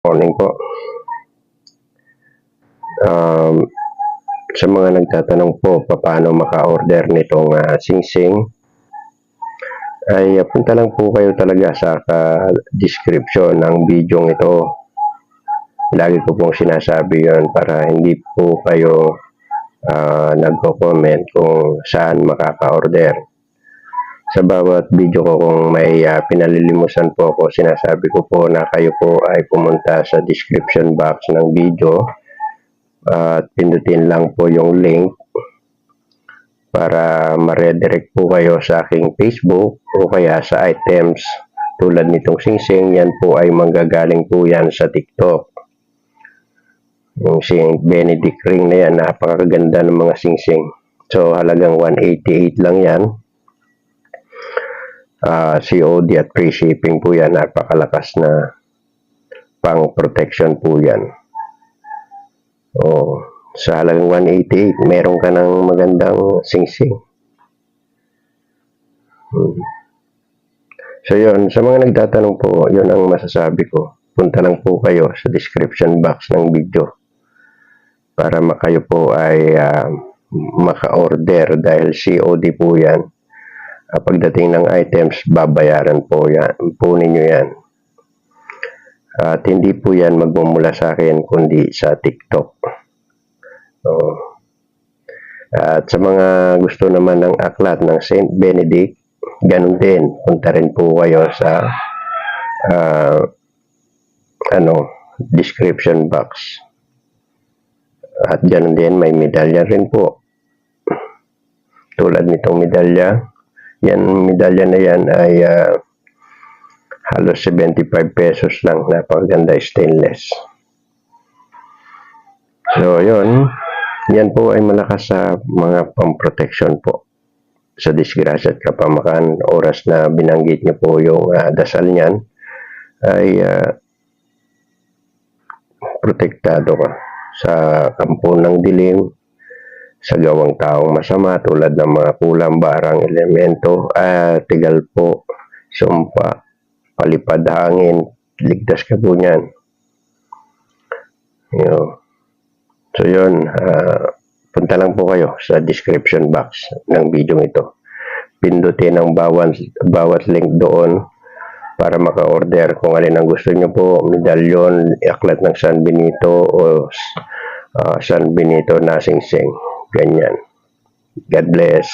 Morning po. Um, sa mga nagtatanong po paano maka-order nitong ah, sing-sing, ay punta lang po kayo talaga sa description ng video ito. Lagi ko pong sinasabi yon para hindi po kayo ah, nagko-comment kung saan makaka-order. Sa bawat video ko kung may ah, pinalilimusan po ako, sinasabi ko po na kayo po ay pumunta sa description box ng video at pindutin lang po yung link para ma-redirect po kayo sa aking Facebook o kaya sa items tulad nitong singsing, yan po ay manggagaling po yan sa TikTok. Yung Saint Benedict ring na yan, napakaganda ng mga singsing. So halagang 188 lang yan. Ah, COD at free shipping po yan, napakalakas na pang protection po yan. Oh, sa halagang 188, meron ka ng magandang singsing. Hmm. So yun, sa mga nagtatanong po, yun ang masasabi ko. Punta lang po kayo sa description box ng video para makayo po ay ah, maka-order dahil COD po yan. Ah, pagdating ng items, babayaran po, yan, po ninyo yan. At hindi po yan magmumula sa akin kundi sa TikTok. So, at sa mga gusto naman ng aklat ng Saint Benedict, ganun din. Punta rin po kayo sa ah, ano, description box. At ganun din, may medalya rin po. Tulad nitong medalya, yan medalya na yan ay ah, halos 75 pesos lang. Napakaganda stainless. So, yun. Yan po ay malakas sa mga pang-protection po sa disgrasya at kapamakan. Oras na binanggit niyo po yung ah, dasal niyan ay ah, protektado ka sa kampo ng dilim, sa gawang taong masama tulad ng mga kulang barang elemento, at tigal po, sumpa, palipad hangin, ligtas ka po niyan. Yun. So yun, ah, punta lang po kayo sa description box ng video ito. Pindutin ang bawat, bawat link doon para maka-order kung alin ang gusto nyo po, medalyon, aklat ng San Benito o ah, San Benito na sing-sing. Ganyan. God bless.